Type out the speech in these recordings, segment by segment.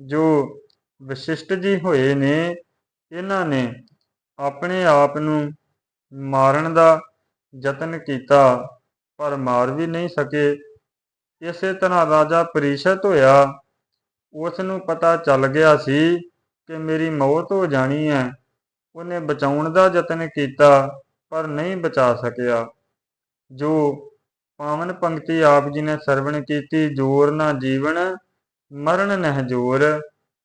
ਜੋ ਵਿਸ਼ਿਸ਼ਟ ਜੀ ਹੋਏ ਨੇ, ਇਹਨਾਂ ਨੇ ਆਪਣੇ ਆਪ ਨੂੰ ਮਾਰਨ ਦਾ ਯਤਨ ਕੀਤਾ, ਪਰ ਮਾਰ ਵੀ ਨਹੀਂ ਸਕੇ। ਇਸੇ ਤਰ੍ਹਾਂ ਰਾਜਾ ਪ੍ਰੀਸ਼ਤ ਹੋਇਆ। ਉਸ ਨੂੰ ਪਤਾ ਚੱਲ ਗਿਆ ਸੀ ਕਿ ਮੇਰੀ ਮੌਤ ਹੋ ਜਾਣੀ ਹੈ। ਉਹਨੇ ਬਚਾਉਣ ਦਾ ਯਤਨ ਕੀਤਾ, ਪਰ ਨਹੀਂ ਬਚਾ ਸਕਿਆ। ਜੋ ਪਾਵਨ ਪੰਕਤੀ ਆਪ ਜੀ ਨੇ ਸਰਵਣ ਕੀਤੀ, ਜੋਰ ਨਾ ਜੀਵਨ ਮਰਨ ਨਹਿ ਜੋਰ।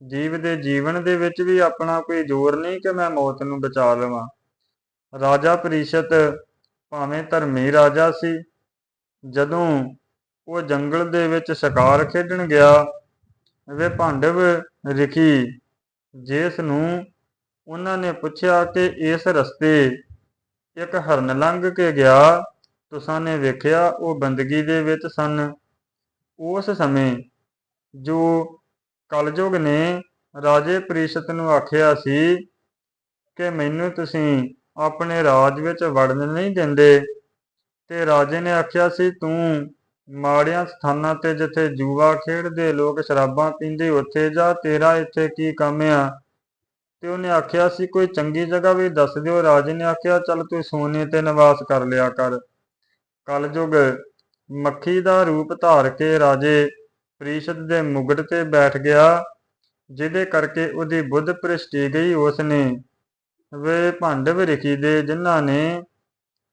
ਜੀਵ ਦੇ ਜੀਵਨ ਦੇ ਵਿੱਚ ਵੀ ਆਪਣਾ ਕੋਈ ਜ਼ੋਰ ਨਹੀਂ ਕਿ ਮੈਂ ਮੌਤ ਨੂੰ ਬਚਾ ਲਵਾਂ। ਰਾਜਾ ਪ੍ਰੀਸ਼ਤ ਭਾਵੇਂ ਧਰਮੀ ਰਾਜਾ ਸੀ, ਜਦੋਂ ਉਹ ਜੰਗਲ ਦੇ ਵਿੱਚ ਸ਼ਿਕਾਰ ਖੇਡਣ ਗਿਆ, ਵੇ ਭਾਂਡਵ ਰਿਖੀ, ਜਿਸ ਨੂੰ ਉਹਨਾਂ ਨੇ ਪੁੱਛਿਆ ਕਿ ਇਸ ਰਸਤੇ ਇੱਕ ਹਰਨ ਲੰਘ ਕੇ ਗਿਆ, ਤੁਸਾਂ ਨੇ ਵੇਖਿਆ ਉਹ ਬੰਦਗੀ ਦੇ ਵਿੱਚ ਸਨ। ਉਸ ਸਮੇਂ ਜੋ ਕਲਯੁਗ ਨੇ ਰਾਜੇ ਪ੍ਰੀਸ਼ਤ ਨੂੰ ਆਖਿਆ ਸੀ ਕਿ ਮੈਨੂੰ ਤੁਸੀਂ ਆਪਣੇ ਰਾਜ ਵਿੱਚ ਵੜਨ ਨਹੀਂ ਦਿੰਦੇ। ਤੇ ਰਾਜੇ ਨੇ ਆਖਿਆ ਸੀ, ਤੂੰ ਮਾੜਿਆਂ ਸਥਾਨਾਂ ਤੇ ਜਿੱਥੇ ਜੂਆ ਖੇਡਦੇ, ਲੋਕ ਸ਼ਰਾਬਾਂ ਪੀਂਦੇ, ਉੱਥੇ ਜਾ, ਤੇਰਾ ਇੱਥੇ ਕੀ ਕੰਮ ਆ? ਤੇ ਉਹਨੇ ਆਖਿਆ ਸੀ, ਕੋਈ ਚੰਗੀ ਜਗ੍ਹਾ ਵੀ ਦੱਸ ਦਿਓ। ਰਾਜੇ ਨੇ ਆਖਿਆ, ਚੱਲ ਤੂੰ ਸੋਨੇ ਤੇ ਨਿਵਾਸ ਕਰ ਲਿਆ ਕਰ। ਕਲਯੁਗ ਮੱਖੀ ਦਾ ਰੂਪ ਧਾਰ ਕੇ ਰਾਜੇ ਪ੍ਰੀਸ਼ਦ ਦੇ ਮੁਗਟ ਤੇ ਬੈਠ ਗਿਆ, ਜਿਹਦੇ ਕਰਕੇ ਉਹਦੀ ਬੁੱਧ ਭ੍ਰਿਸ਼ਟੀ ਗਈ ਉਸਨੇ। ਵੇ ਭਾਂਡਵ ਰਿਖੀ ਦੇ ਜਿਨ੍ਹਾਂ ਨੇ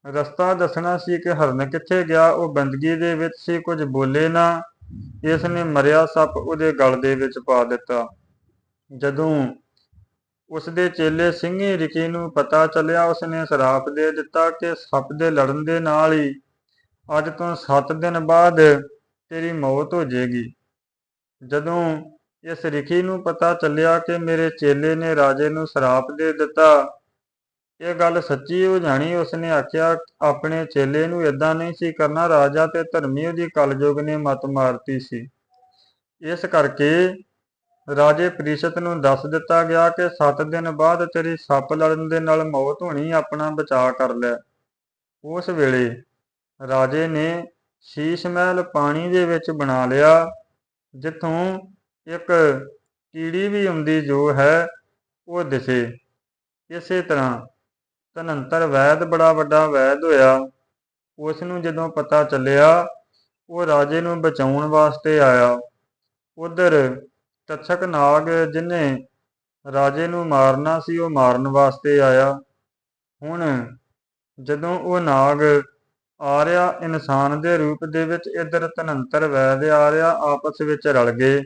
ਰਸਤਾ ਦੱਸਣਾ ਸੀ ਕਿ ਹਰਨ ਕਿੱਥੇ ਗਿਆ, ਉਹ ਬੰਦਗੀ ਦੇ ਵਿੱਚ ਸੀ, ਕੁਝ ਬੋਲੇ ਨਾ। ਇਸ ਨੇ ਮਰਿਆ ਸੱਪ ਉਹਦੇ ਗਲ ਦੇ ਵਿੱਚ ਪਾ ਦਿੱਤਾ। ਜਦੋਂ ਉਸ ਦੇ ਚੇਲੇ ਸਿੰਘੀ ਰਿਕੀ ਨੂੰ ਪਤਾ ਚੱਲਿਆ ਉਸ ਨੇ ਸਰਾਪ ਦੇ ਦਿੱਤਾ ਕਿ ਸੱਪ ਦੇ ਲੜਨ ਦੇ ਨਾਲ ਹੀ ਅੱਜ ਤੋਂ 7 ਦਿਨ ਬਾਅਦ ਤੇਰੀ ਮੌਤ ਹੋ ਜਾਏਗੀ। ਜਦੋਂ ਇਸ ਰਿਖੀ ਨੂੰ ਪਤਾ ਚੱਲਿਆ ਕਿ ਮੇਰੇ ਚੇਲੇ ਨੇ ਰਾਜੇ ਨੂੰ ਸਰਾਪ ਦੇ ਦਿੱਤਾ, ਇਹ ਗੱਲ ਸੱਚੀ ਹੋ ਜਾਣੀ, ਉਸਨੇ ਆਖਿਆ, ਆਪਣੇ ਚੇਲੇ ਨੂੰ ਇਦਾਂ ਨਹੀਂ ਸੀ ਕਰਨਾ, ਰਾਜਾ ਤੇ ਧਰਮੀ ਦੀ ਕਲਯੁਗ ਨੇ ਮਤ ਮਾਰਤੀ ਸੀ। ਇਸ ਕਰਕੇ ਰਾਜੇ ਪ੍ਰੀਸ਼ਤ ਨੂੰ ਦੱਸ ਦਿੱਤਾ ਗਿਆ ਕਿ 7 ਦਿਨ ਬਾਅਦ ਤੇਰੀ ਸੱਪ ਲੜਨ ਦੇ ਨਾਲ ਮੌਤ ਹੋਣੀ, ਆਪਣਾ ਬਚਾਅ ਕਰ ਲੈ। ਉਸ ਵੇਲੇ ਰਾਜੇ ਨੇ ਸ਼ੀਸ਼ ਮਹਿਲ ਪਾਣੀ ਦੇ ਵਿੱਚ ਬਣਾ ਲਿਆ। ਜਿੱਥੋਂ ਇੱਕ ਕੀੜੀ ਵੀ ਆਉਂਦੀ ਜੋ ਹੈ, ਉਹ ਦਿਸੇ। ਇਸੇ ਤਰ੍ਹਾਂ ਧਨੰਤਰ ਵੈਦ ਬੜਾ ਵੱਡਾ ਵੈਦ ਹੋਇਆ। ਉਸ ਨੂੰ ਜਦੋਂ ਪਤਾ ਚੱਲਿਆ, ਉਹ ਰਾਜੇ ਨੂੰ ਬਚਾਉਣ ਵਾਸਤੇ ਆਇਆ। ਉਧਰ ਤਛਕ ਨਾਗ ਜਿਨੇ ਰਾਜੇ ਨੂੰ ਮਾਰਨਾ ਸੀ, ਉਹ ਮਾਰਨ ਵਾਸਤੇ ਆਇਆ। ਹੁਣ ਜਦੋਂ ਉਹ ਨਾਗ ਆ ਰਿਹਾ ਇਨਸਾਨ ਦੇ ਰੂਪ ਦੇ ਵਿੱਚ ਇਧਰ ਤਨੰਤਰ ਵੈਦ ਆ ਰਿਹਾ ਆਪਸ ਵਿੱਚ ਰਲ ਗਏ।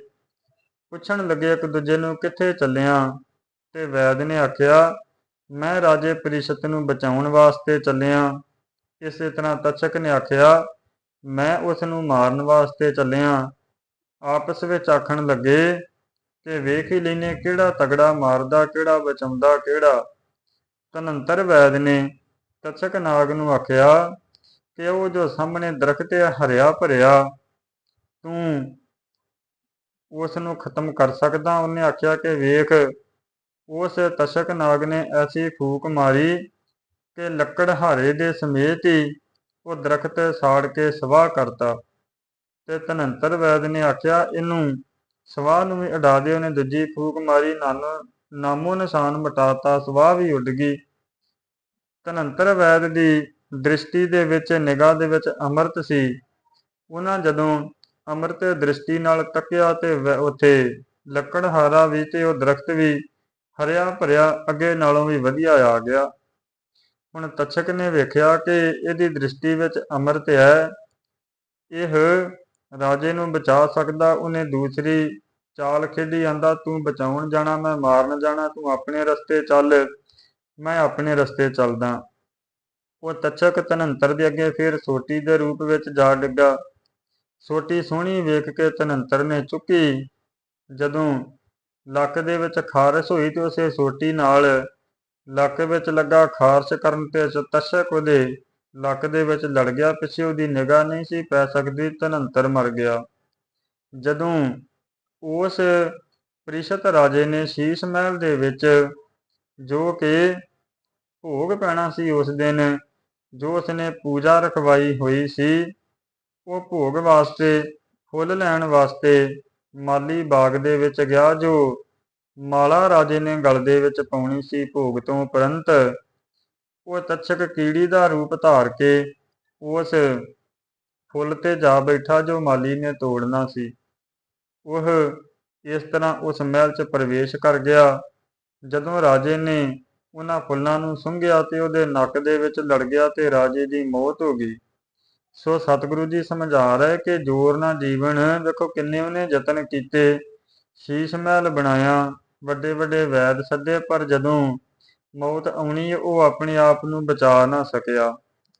ਪੁੱਛਣ ਲੱਗੇ ਇੱਕ ਦੂਜੇ ਨੂੰ, ਕਿੱਥੇ ਚੱਲਿਆ? ਤੇ ਵੈਦ ਨੇ ਆਖਿਆ, ਮੈਂ ਰਾਜੇ ਪ੍ਰੀਸ਼ਤ ਨੂੰ ਬਚਾਉਣ ਵਾਸਤੇ ਚੱਲਿਆ। ਇਸੇ ਤਰ੍ਹਾਂ ਤਛਕ ਨੇ ਆਖਿਆ, ਮੈਂ ਉਸ ਨੂੰ ਮਾਰਨ ਵਾਸਤੇ ਚੱਲਿਆ। ਆਪਸ ਵਿੱਚ ਆਖਣ ਲੱਗੇ ਕਿ ਵੇਖ ਹੀ ਲੈਨੇ ਕਿਹੜਾ ਤਗੜਾ ਮਾਰਦਾ, ਕਿਹੜਾ ਬਚਾਉਂਦਾ, ਕਿਹੜਾ। ਤਨੰਤਰ ਵੈਦ ਨੇ ਤਛਕ ਨਾਗ ਨੂੰ ਆਖਿਆ ਕਿ ਉਹ ਜੋ ਸਾਹਮਣੇ ਦਰਖਤ ਹੈ ਹਰਿਆ ਭਰਿਆ, ਤੂੰ ਉਸ ਨੂੰ ਖਤਮ ਕਰ ਸਕਦਾ? ਉਹਨੇ ਆਖਿਆ ਕਿ ਵੇਖ, ਉਸ ਤਸ਼ਕ ਨਾਗ ਨੇ ਐਸੀ ਫੂਕ ਮਾਰੀ ਕਿ ਲੱਕੜ ਹਾਰੇ ਦੇ ਸਮੇਤ ਹੀ ਉਹ ਦਰਖਤ ਸਾੜ ਕੇ ਸਵਾਹ ਕਰਤਾ। ਤੇ ਤਨੰਤਰ ਵੈਦ ਨੇ ਆਖਿਆ, ਇਹਨੂੰ ਸਵਾਹ ਨੂੰ ਵੀ ਉਡਾ ਦੇ। ਉਹਨੇ ਦੂਜੀ ਫੂਕ ਮਾਰੀ, ਨਾਨੋ, ਨਾਮੋ ਨਿਸ਼ਾਨ ਮਟਾਤਾ, ਸਵਾਹ ਵੀ ਉੱਡ ਗਈ। ਤਨੰਤਰ ਵੈਦ ਦੀ ਦ੍ਰਿਸ਼ਟੀ ਦੇ ਵਿੱਚ, ਨਿਗਾਹ ਦੇ ਵਿੱਚ ਅੰਮ੍ਰਿਤ ਸੀ। ਉਹਨਾਂ ਜਦੋਂ ਅੰਮ੍ਰਿਤ ਦ੍ਰਿਸ਼ਟੀ ਨਾਲ ਤੱਕਿਆ ਤੇ ਉੱਥੇ ਲੱਕੜਹਾਰਾ ਵੀ ਤੇ ਉਹ ਦਰਖਤ ਵੀ ਹਰਿਆ ਭਰਿਆ ਅੱਗੇ ਨਾਲੋਂ ਵੀ ਵਧੀਆ ਆ ਗਿਆ। ਹੁਣ ਤਛਕ ਨੇ ਵੇਖਿਆ ਕਿ ਇਹਦੀ ਦ੍ਰਿਸ਼ਟੀ ਵਿੱਚ ਅੰਮ੍ਰਿਤ ਹੈ। ਇਹ ਰਾਜੇ ਨੂੰ ਬਚਾ ਸਕਦਾ, ਉਹਨੇ ਦੂਸਰੀ ਚਾਲ ਖੇਡੀ, ਆਂਦਾ, ਤੂੰ ਬਚਾਉਣ ਜਾਣਾ, ਮੈਂ ਮਾਰਨ ਜਾਣਾ, ਤੂੰ ਆਪਣੇ ਰਸਤੇ ਚੱਲ, ਮੈਂ ਆਪਣੇ ਰਸਤੇ ਚੱਲਦਾ। ਉਹ ਤਛਕ ਤਨੰਤਰ ਦੇ ਅੱਗੇ ਫਿਰ ਸੋਟੀ ਦੇ ਰੂਪ ਵਿੱਚ ਜਾ ਡਿੱਗਾ। ਸੋਟੀ ਸੋਹਣੀ ਵੇਖ ਕੇ ਤਨੰਤਰ ਨੇ ਚੁੱਕੀ। ਜਦੋਂ ਲੱਕ ਦੇ ਵਿੱਚ ਖਾਰਸ਼ ਹੋਈ ਤੇ ਉਸੇ ਸੋਟੀ ਨਾਲ ਲੱਕ ਵਿੱਚ ਲੱਗਾ ਖਾਰਸ਼ ਕਰਨ ਤੇ ਤਸ਼ਕ ਉਹਦੇ ਲੱਕ ਦੇ ਵਿੱਚ ਲੜ ਗਿਆ। ਪਿੱਛੇ ਉਹਦੀ ਨਿਗਾਹ ਨਹੀਂ ਸੀ ਪੈ ਸਕਦੀ ਤਨੰਤਰ ਮਰ ਗਿਆ। ਜਦੋਂ ਉਸ ਪ੍ਰੀਸ਼ਤ ਰਾਜੇ ਨੇ ਸ਼ੀਸ਼ ਮਹਿਲ ਦੇ ਵਿੱਚ ਜੋ ਕਿ ਭੋਗ ਪੈਣਾ ਸੀ ਉਸ ਦਿਨ ਜੋ ਉਸਨੇ ਪੂਜਾ ਰਖਵਾਈ ਹੋਈ ਸੀ, ਉਹ ਭੋਗ ਵਾਸਤੇ, ਫੁੱਲ ਲੈਣ ਵਾਸਤੇ ਮਾਲੀ ਬਾਗ ਦੇ ਵਿੱਚ ਗਿਆ ਜੋ ਮਾਲਾ ਰਾਜੇ ਨੇ ਗਲ ਦੇ ਵਿੱਚ ਪਾਉਣੀ ਸੀ ਭੋਗ ਤੋਂ ਉਪਰੰਤ, ਉਹ ਤਛਕ ਕੀੜੀ ਦਾ ਰੂਪ ਧਾਰ ਕੇ ਉਸ ਫੁੱਲ ਤੇ ਜਾ ਬੈਠਾ ਜੋ ਮਾਲੀ ਨੇ ਤੋੜਨਾ ਸੀ। ਉਹ ਇਸ ਤਰ੍ਹਾਂ ਉਸ ਮਹਿਲ 'ਚ ਪ੍ਰਵੇਸ਼ ਕਰ ਗਿਆ, ਜਦੋਂ ਰਾਜੇ ਨੇ ਉਹਨਾਂ ਫੁੱਲਾਂ ਨੂੰ ਸੁੰਘਿਆ ਤੇ ਉਹਦੇ ਨੱਕ ਦੇ ਵਿੱਚ ਲੜ ਗਿਆ ਤੇ ਰਾਜੇ ਦੀ ਮੌਤ ਹੋ ਗਈ। ਸੋ ਸਤਿਗੁਰੂ ਜੀ ਸਮਝਾ ਰਹੇ ਕਿ ਜੋਰ ਨਾਲ ਜੀਵਨ, ਦੇਖੋ ਕਿੰਨੇ ਉਹਨੇ ਯਤਨ ਕੀਤੇ, ਸ਼ੀਸ਼ ਮਹਿਲ ਬਣਾਇਆ ਵੱਡੇ ਵੱਡੇ ਵੈਦ ਸੱਦੇ, ਪਰ ਜਦੋਂ ਮੌਤ ਆਉਣੀ, ਉਹ ਆਪਣੇ ਆਪ ਨੂੰ ਬਚਾ ਨਾ ਸਕਿਆ।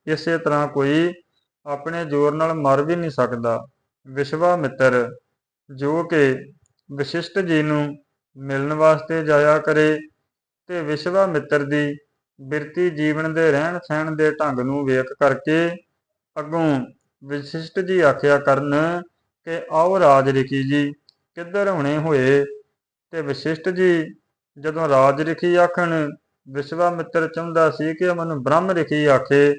ਇਸੇ ਤਰ੍ਹਾਂ ਕੋਈ ਆਪਣੇ ਜ਼ੋਰ ਨਾਲ ਮਰ ਵੀ ਨਹੀਂ ਸਕਦਾ। ਵਿਸ਼ਵਾ ਮਿੱਤਰ ਜੋ ਕਿ ਵਿਸ਼ਿਸ਼ਟ ਜੀ ਨੂੰ ਮਿਲਣ ਵਾਸਤੇ ਜਾਇਆ ਕਰੇ ਤੇ ਵਿਸ਼ਵਾਮਿੱਤਰ ਦੀ ਬਿਰਤੀ ਜੀਵਨ ਦੇ ਰਹਿਣ ਸਹਿਣ ਦੇ ਢੰਗ ਨੂੰ ਵੇਖ ਕਰਕੇ ਅੱਗੋਂ ਵਿਸ਼ਿਸ਼ਟ ਜੀ ਆਖਿਆ ਕਰਨ ਕਿ ਆਓ ਰਾਜ ਰਿਖੀ ਜੀ, ਕਿੱਧਰ ਹੋਣੇ ਹੋਏ? ਤੇ ਵਿਸ਼ਿਸ਼ਟ ਜੀ, ਜਦੋਂ ਰਾਜ ਰਿਖੀ ਆਖਣ ਵਿਸ਼ਵਾਮਿੱਤਰ ਚਾਹੁੰਦਾ ਸੀ ਕਿ ਮੈਨੂੰ ਬ੍ਰਹਮ ਰਿਖੀ ਆਖੇ,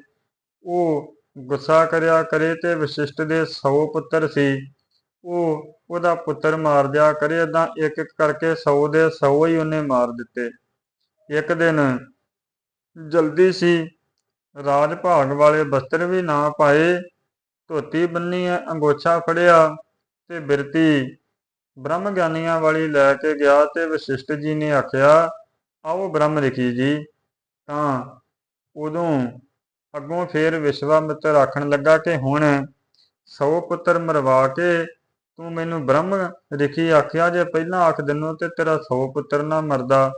ਉਹ ਗੁੱਸਾ ਕਰਿਆ ਕਰੇ ਤੇ ਵਿਸ਼ਿਸ਼ਟ ਦੇ 100 ਪੁੱਤਰ ਸੀ। ਉਹ ਉਹਦਾ ਪੁੱਤਰ ਮਾਰ ਦਿਆ ਕਰੇ ਏਦਾਂ ਇੱਕ ਇੱਕ ਕਰਕੇ 100 ਦੇ 100 ਹੀ ਉਹਨੇ ਮਾਰ ਦਿੱਤੇ। ਇੱਕ ਦਿਨ ਜਲਦੀ ਸੀ। ਰਾਜ ਭਾਗ ਵਾਲੇ ਬਸਤਰ ਵੀ ਨਾ ਪਾਏ। ਧੋਤੀ ਬੰਨੀ ਅੰਗੋਛਾ ਫੜਿਆ ਤੇ ਬਿਰਤੀ ਬ੍ਰਹਮ ਗਿਆਨੀਆਂ ਵਾਲੀ ਲੈ ਕੇ ਗਿਆ ਤੇ ਵਸ਼ਿਸ਼ਟ ਜੀ ਨੇ ਆਖਿਆ, ਆਓ ਬ੍ਰਹਮ ਰਿਖੀ ਜੀ। ਤਾਂ ਉਦੋਂ ਅੱਗੋਂ ਫੇਰ ਵਿਸ਼ਵਾਮਿੱਤਰ ਆਖਣ ਲੱਗਾ ਕਿ, ਹੁਣ ਸੌ ਪੁੱਤਰ ਮਰਵਾ ਕੇ ਤੂੰ ਮੈਨੂੰ ਬ੍ਰਹਮ ਰਿਖੀ ਆਖਿਆ ਜੇ ਪਹਿਲਾਂ ਆਖ ਦਿਨੋਂ ਤੇ ਤੇਰਾ ਸੌ ਪੁੱਤਰ ਨਾ ਮਰਦਾ।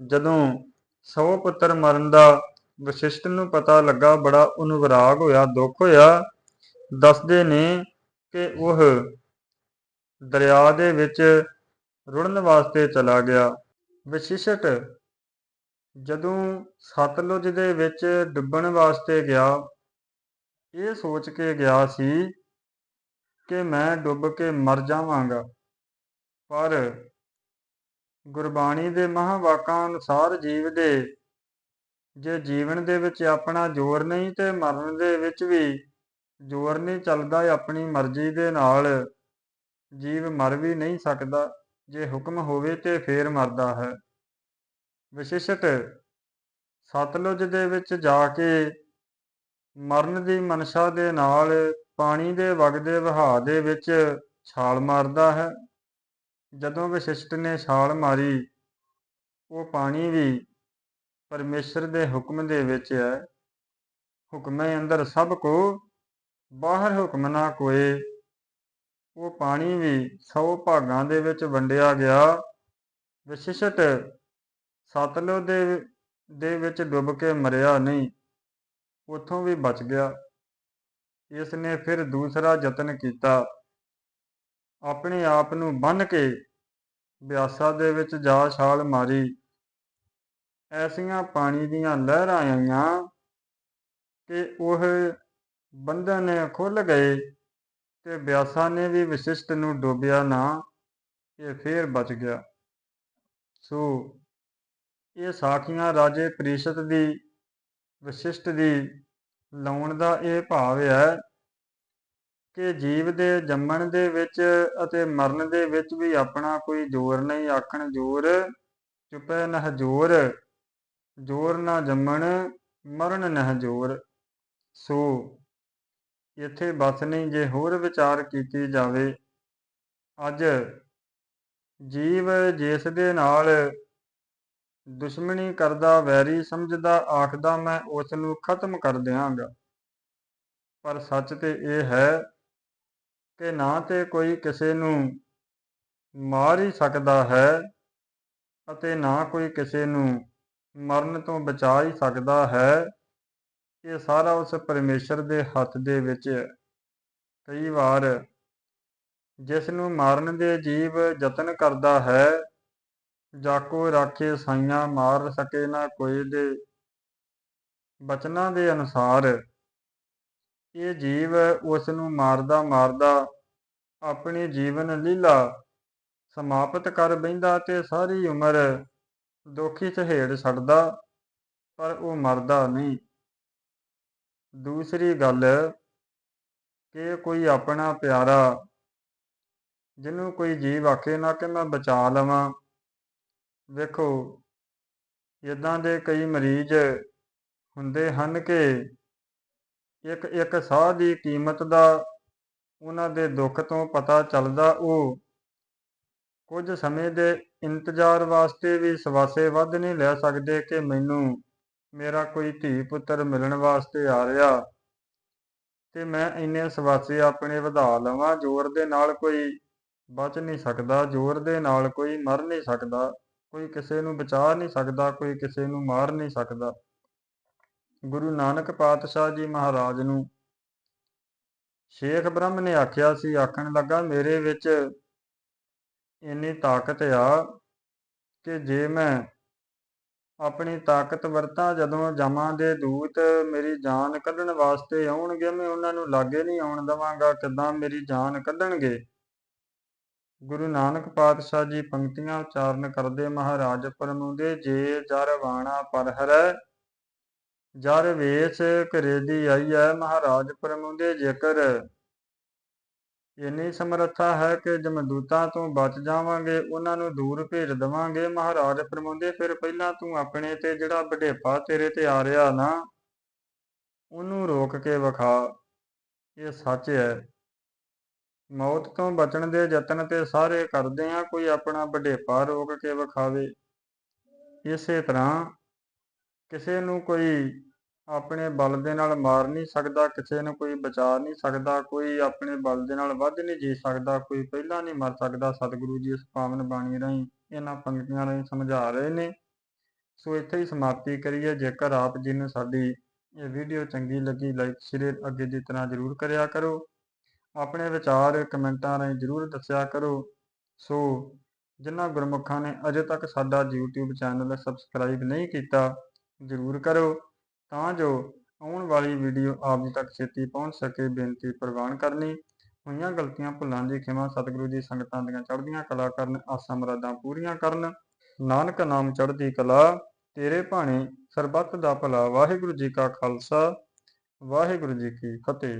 ਜਦੋਂ ਸੌ ਪੁੱਤਰ ਮਰਨ ਦਾ ਵਸ਼ਿਸ਼ਟ ਨੂੰ ਪਤਾ ਲੱਗਾ, ਬੜਾ ਉਹਨੂੰ ਹੋਇਆ, ਦੁੱਖ ਹੋਇਆ। ਦੱਸਦੇ ਨੇ ਕਿ ਉਹ ਦਰਿਆ ਦੇ ਵਿੱਚ ਰੁੜਨ ਵਾਸਤੇ ਚਲਾ ਗਿਆ। ਵਿਸ਼ਿਸ਼ਟ ਜਦੋਂ ਸਤਲੁਜ ਦੇ ਵਿੱਚ ਡੁੱਬਣ ਵਾਸਤੇ ਗਿਆ, ਇਹ ਸੋਚ ਕੇ ਗਿਆ ਸੀ ਕਿ ਮੈਂ ਡੁੱਬ ਕੇ ਮਰ ਜਾਵਾਂਗਾ। ਪਰ ਗੁਰਬਾਣੀ ਦੇ ਮਹਾਵਾਕਾਂ ਅਨੁਸਾਰ ਜੀਵ ਦੇ ਜੇ ਜੀਵਨ ਦੇ ਵਿੱਚ ਆਪਣਾ ਜ਼ੋਰ ਨਹੀਂ ਤੇ ਮਰਨ ਦੇ ਵਿੱਚ ਵੀ ਜ਼ੋਰ ਨਹੀਂ ਚੱਲਦਾ ਆਪਣੀ ਮਰਜ਼ੀ ਦੇ ਨਾਲ, ਜੀਵ ਮਰ ਵੀ ਨਹੀਂ ਸਕਦਾ। ਜੇ ਹੁਕਮ ਹੋਵੇ ਤੇ ਫੇਰ ਮਰਦਾ ਹੈ। ਵਿਸ਼ੇਸ਼ਤ ਸਤਲੁਜ ਦੇ ਵਿੱਚ ਜਾ ਕੇ ਮਰਨ ਦੀ ਮਨਸ਼ਾ ਦੇ ਨਾਲ ਪਾਣੀ ਦੇ ਵਗਦੇ ਵਹਾਅ ਦੇ ਵਿੱਚ ਛਾਲ ਮਾਰਦਾ ਹੈ। ਜਦੋਂ ਵਿਸ਼ਿਸ਼ਟ ਨੇ ਛਾਲ ਮਾਰੀ, ਉਹ ਪਾਣੀ ਵੀ ਪਰਮੇਸ਼ਰ ਦੇ ਹੁਕਮ ਦੇ ਵਿੱਚ ਹੈ। ਹੁਕਮੇ ਅੰਦਰ ਸਭ ਕੋ, ਬਾਹਰ ਹੁਕਮ ਨਾ ਕੋਏ। ਉਹ ਪਾਣੀ ਵੀ 100 ਭਾਗਾਂ ਦੇ ਵਿੱਚ ਵੰਡਿਆ ਗਿਆ। ਵਿਸ਼ਿਸ਼ਟ ਸਤਲੁਜ ਦੇ ਦੇ ਵਿੱਚ ਡੁੱਬ ਕੇ ਮਰਿਆ ਨਹੀਂ, ਉਥੋਂ ਵੀ ਬਚ ਗਿਆ। ਇਸ ਨੇ ਫਿਰ ਦੂਸਰਾ ਯਤਨ ਕੀਤਾ। ਆਪਣੇ ਆਪ ਨੂੰ ਬੰਨ ਕੇ ਬਿਆਸਾ ਦੇ ਵਿੱਚ ਜਾ ਛਾਲ ਮਾਰੀ। ਐਸੀਆਂ ਪਾਣੀ ਦੀਆਂ ਲਹਿਰਾਂ ਆਈਆਂ ਕਿ ਉਹ ਬੰਧਨ ਖੁੱਲ ਗਏ ਤੇ ਬਿਆਸਾ ਨੇ ਵੀ ਵਿਸ਼ਿਸ਼ਟ ਨੂੰ ਡੋਬਿਆ ਨਾ, ਇਹ ਫੇਰ ਬਚ ਗਿਆ। ਸੋ, ਇਹ ਸਾਖੀਆਂ ਰਾਜੇ ਪ੍ਰੀਸ਼ਤ ਦੀ ਵਿਸ਼ਿਸ਼ਟ ਦੀ ਲਾਉਣ ਦਾ ਇਹ ਭਾਵ ਹੈ ਕਿ ਜੀਵ ਦੇ ਜੰਮਣ ਦੇ ਵਿੱਚ ਅਤੇ ਮਰਨ ਦੇ ਵਿੱਚ ਵੀ ਆਪਣਾ ਕੋਈ ਜ਼ੋਰ ਨਹੀਂ, ਆਖਣ ਜ਼ੋਰ, ਚੁਪੈ ਨਹ ਜ਼ੋਰ ਜ਼ੋਰ ਨਾ ਜੰਮਣ, ਮਰਨ ਨਹ ਜ਼ੋਰ। ਸੋ, ਇੱਥੇ ਬਸ ਨਹੀਂ ਜੇ ਹੋਰ ਵਿਚਾਰ ਕੀਤੀ ਜਾਵੇ। ਅੱਜ ਜੀਵ ਜਿਸ ਦੇ ਨਾਲ ਦੁਸ਼ਮਣੀ ਕਰਦਾ, ਵੈਰੀ ਸਮਝਦਾ, ਆਖਦਾ, ਮੈਂ ਉਸ ਨੂੰ ਖਤਮ ਕਰ ਦਿਆਂਗਾ। ਪਰ ਸੱਚ ਤੇ ਇਹ ਹੈ ਕਿ ਨਾ ਤੇ ਕੋਈ ਕਿਸੇ ਨੂੰ ਮਾਰ ਹੀ ਸਕਦਾ ਹੈ ਅਤੇ ਨਾ ਕੋਈ ਕਿਸੇ ਨੂੰ ਮਰਨ ਤੋਂ ਬਚਾ ਹੀ ਸਕਦਾ ਹੈ। ਇਹ ਸਾਰਾ ਉਸ ਪਰਮੇਸ਼ਰ ਦੇ ਹੱਥ ਦੇ ਵਿੱਚ ਕਈ ਵਾਰ ਜਿਸ ਨੂੰ ਮਾਰਨ ਦੇ ਜੀਵ ਯਤਨ ਕਰਦਾ ਹੈ, ਜਾਕੋ ਰਾਖੇ ਸਾਈਆਂ ਮਾਰ ਸਕੇ ਨਾ ਕੋਈ ਦੇ ਬਚਨਾਂ ਦੇ ਅਨੁਸਾਰ ਇਹ ਜੀਵ ਉਸ ਨੂੰ ਮਾਰਦਾ ਮਾਰਦਾ ਆਪਣੀ ਜੀਵਨ ਲੀਲਾ ਸਮਾਪਤ ਕਰ ਬੈਂਦਾ ਤੇ ਸਾਰੀ ਉਮਰ ਦੁਖੀ ਚਹੇੜ ਛੱਡਦਾ, ਪਰ ਉਹ ਮਰਦਾ ਨਹੀਂ। ਦੂਸਰੀ ਗੱਲ, ਕਿ ਕੋਈ ਆਪਣਾ ਪਿਆਰਾ, ਜਿਹਨੂੰ ਕੋਈ ਜੀਵ ਆਖੇ ਨਾ ਕਿ ਮੈਂ ਬਚਾ ਲਵਾਂ। ਵੇਖੋ ਇਦਾਂ ਦੇ ਕਈ ਮਰੀਜ਼ ਹੁੰਦੇ ਹਨ ਕਿ ਇੱਕ ਇੱਕ ਸਾਹ ਦੀ ਕੀਮਤ ਦਾ ਉਹਨਾਂ ਦੇ ਦੁੱਖ ਤੋਂ ਪਤਾ ਚੱਲਦਾ ਉਹ ਕੁਝ ਸਮੇਂ ਦੇ ਇੰਤਜ਼ਾਰ ਵਾਸਤੇ ਵੀ ਸਵਾਸੇ ਵੱਧ ਨਹੀਂ ਲੈ ਸਕਦੇ ਕਿ ਮੈਨੂੰ ਮੇਰਾ ਕੋਈ ਧੀ ਪੁੱਤਰ ਮਿਲਣ ਵਾਸਤੇ ਆ ਰਿਹਾ ਤੇ ਮੈਂ ਇੰਨੇ ਸਵਾਸੇ ਆਪਣੇ ਵਧਾ ਲਵਾਂ, ਜ਼ੋਰ ਦੇ ਨਾਲ ਕੋਈ ਬਚ ਨਹੀਂ ਸਕਦਾ, ਜ਼ੋਰ ਦੇ ਨਾਲ ਕੋਈ ਮਰ ਨਹੀਂ ਸਕਦਾ, ਕੋਈ ਕਿਸੇ ਨੂੰ ਬਚਾ ਨਹੀਂ ਸਕਦਾ, ਕੋਈ ਕਿਸੇ ਨੂੰ ਮਾਰ ਨਹੀਂ ਸਕਦਾ। ਗੁਰੂ ਨਾਨਕ ਪਾਤਸ਼ਾਹ ਜੀ ਮਹਾਰਾਜ ਨੂੰ। ਸ਼ੇਖ ਬ੍ਰਹਮ ਨੇ ਆਖਿਆ ਸੀ, ਆਖਣ ਲੱਗਾ, ਮੇਰੇ ਵਿੱਚ ਇੰਨੀ ਤਾਕਤ ਆ ਕਿ ਜੇ ਮੈਂ ਆਪਣੀ ਤਾਕਤ ਵਰਤਾਂ, ਜਦੋਂ ਜਮਾਂ ਦੇ ਦੂਤ ਮੇਰੀ ਜਾਨ ਕੱਢਣ ਵਾਸਤੇ ਆਉਣਗੇ, ਮੈਂ ਉਹਨਾਂ ਨੂੰ ਲਾਗੇ ਨਹੀਂ ਆਉਣ ਦਵਾਂਗਾ, ਕਿੱਦਾਂ ਮੇਰੀ ਜਾਨ ਕੱਢਣਗੇ? ਗੁਰੂ ਨਾਨਕ ਪਾਤਸ਼ਾਹ ਜੀ ਪੰਕਤੀਆਂ ਉਚਾਰਨ ਕਰਦੇ, ਮਹਾਰਾਜ, ਪਰਮੁੰਦੇ, ਜੇ ਜਰ ਬਾਣਾ ਪਰ ਜਰ ਵੇਸ ਘਰੇ ਦੀ ਆਈਐ ਮਹਾਰਾਜ ਪਰਮੁੰਦੇ ਜੇਕਰ। ਇੰਨੀ ਸਮਰੱਥਾ ਹੈ ਕਿ ਜਮਦੂਤਾਂ ਤੋਂ ਬਚ ਜਾਵਾਂਗੇ, ਉਹਨਾਂ ਨੂੰ ਦੂਰ ਭੇਜ ਦਵਾਂਗੇ। ਮਹਾਰਾਜ ਪਰਮੁੰਦੇ ਫਿਰ ਪਹਿਲਾਂ ਤੂੰ ਆਪਣੇ ਤੇ ਜਿਹੜਾ ਵਡੇਪਾ ਤੇਰੇ ਤੇ ਆ ਰਿਹਾ ਨਾ, ਉਹਨੂੰ ਰੋਕ ਕੇ ਵਿਖਾ। ਇਹ ਸੱਚ ਹੈ ਮੌਤ ਤੋਂ ਬਚਣ ਦੇ ਯਤਨ ਤੇ ਸਾਰੇ ਕਰਦੇ ਆ, ਕੋਈ ਆਪਣਾ ਵਡੇਪਾ ਰੋਕ ਕੇ ਵਿਖਾਵੇ। ਇਸੇ ਤਰ੍ਹਾਂ ਕਿਸੇ ਨੂੰ ਕੋਈ ਆਪਣੇ ਬਲ ਦੇ ਨਾਲ ਮਾਰ ਨਹੀਂ ਸਕਦਾ, ਕਿਸੇ ਨੂੰ ਕੋਈ ਬਚਾ ਨਹੀਂ ਸਕਦਾ, ਕੋਈ ਆਪਣੇ ਬਲ ਦੇ ਨਾਲ ਵੱਧ ਨਹੀਂ ਜੀ ਸਕਦਾ, ਕੋਈ ਪਹਿਲਾਂ ਨਹੀਂ ਮਰ ਸਕਦਾ, ਸਤਿਗੁਰੂ ਜੀ ਇਸ ਪਾਵਨ ਬਾਣੀ ਰਾਹੀਂ, ਇਹਨਾਂ ਪੰਕਤੀਆਂ ਰਾਹੀਂ ਸਮਝਾ ਰਹੇ ਨੇ। ਸੋ ਇੱਥੇ ਹੀ ਸਮਾਪਤੀ ਕਰੀਏ, ਜੇਕਰ ਆਪ ਜੀ ਨੂੰ ਸਾਡੀ ਇਹ ਵੀਡੀਓ ਚੰਗੀ ਲੱਗੀ, ਲਾਈਕ, ਸ਼ੇਅਰ ਅੱਗੇ ਦੀ ਤਰ੍ਹਾਂ ਜ਼ਰੂਰ ਕਰਿਆ ਕਰੋ। ਆਪਣੇ ਵਿਚਾਰ ਕਮੈਂਟਾਂ ਰਾਹੀਂ ਜ਼ਰੂਰ ਦੱਸਿਆ ਕਰੋ। ਸੋ ਜਿਨ੍ਹਾਂ ਗੁਰਮੁਖਾਂ ਨੇ ਅਜੇ ਤੱਕ ਸਾਡਾ YouTube ਚੈਨਲ ਸਬਸਕ੍ਰਾਈਬ ਨਹੀਂ ਕੀਤਾ, ਜ਼ਰੂਰ ਕਰੋ। ਤਾਂ ਜੋ ਆਉਣ ਵਾਲੀ ਵੀਡੀਓ ਆਪ ਜੀ ਤੱਕ ਛੇਤੀ ਪਹੁੰਚ ਸਕੇ, ਬੇਨਤੀ ਪ੍ਰਵਾਨ ਕਰਨੀ। ਹੋਈਆਂ ਗਲਤੀਆਂ, ਭੁੱਲਾਂ ਦੀ ਖਿਮਾ ਸਤਿਗੁਰੂ ਜੀ ਸੰਗਤਾਂ ਦੀਆਂ ਚੜ੍ਹਦੀਆਂ ਕਲਾ ਕਰਨ, ਆਸਾਂ ਮਰਾਦਾਂ ਪੂਰੀਆਂ ਕਰਨ। ਨਾਨਕ ਨਾਮ ਚੜ੍ਹਦੀ ਕਲਾ, ਤੇਰੇ ਭਾਣੇ ਸਰਬੱਤ ਦਾ ਭਲਾ। ਵਾਹਿਗੁਰੂ ਜੀ ਕਾ ਖਾਲਸਾ, ਵਾਹਿਗੁਰੂ ਜੀ ਕੀ ਫਤਿਹ।